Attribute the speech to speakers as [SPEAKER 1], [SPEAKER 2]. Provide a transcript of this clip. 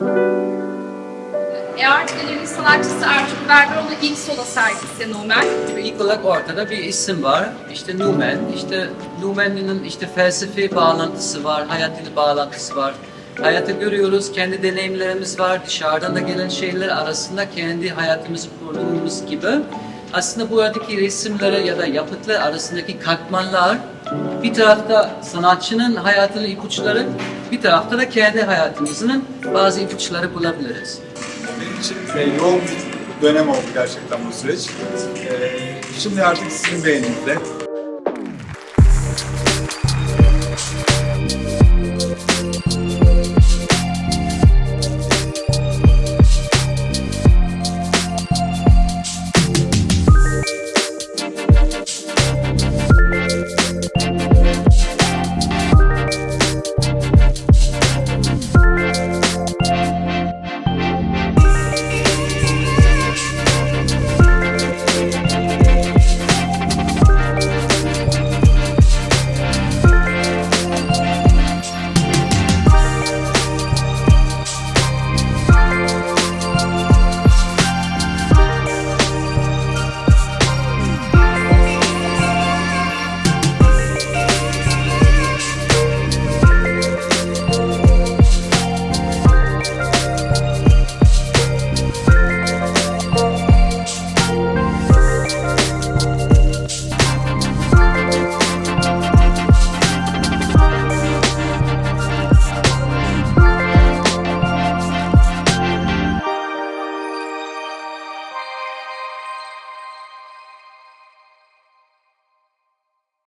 [SPEAKER 1] E Art Galeri sanatçısı Ertuğrul Berberoğlu ilk sola sergisi Numen.
[SPEAKER 2] İlk olarak ortada bir isim var. İşte Numen. İşte Numen'in işte felsefi bağlantısı var, hayatıyla bağlantısı var. Hayatı görüyoruz, kendi deneyimlerimiz var. Dışarıdan da gelen şeyler arasında kendi hayatımızı kurduğumuz gibi. Aslında buradaki resimlere ya da yapıtlar arasındaki katmanlar bir tarafta sanatçının hayatının ipuçları, bir tarafta da kendi hayatımızın bazı ipuçları bulabiliriz.
[SPEAKER 3] Benim için yoğun bir dönem oldu gerçekten bu süreç. E, şimdi artık sizin beğeninizde.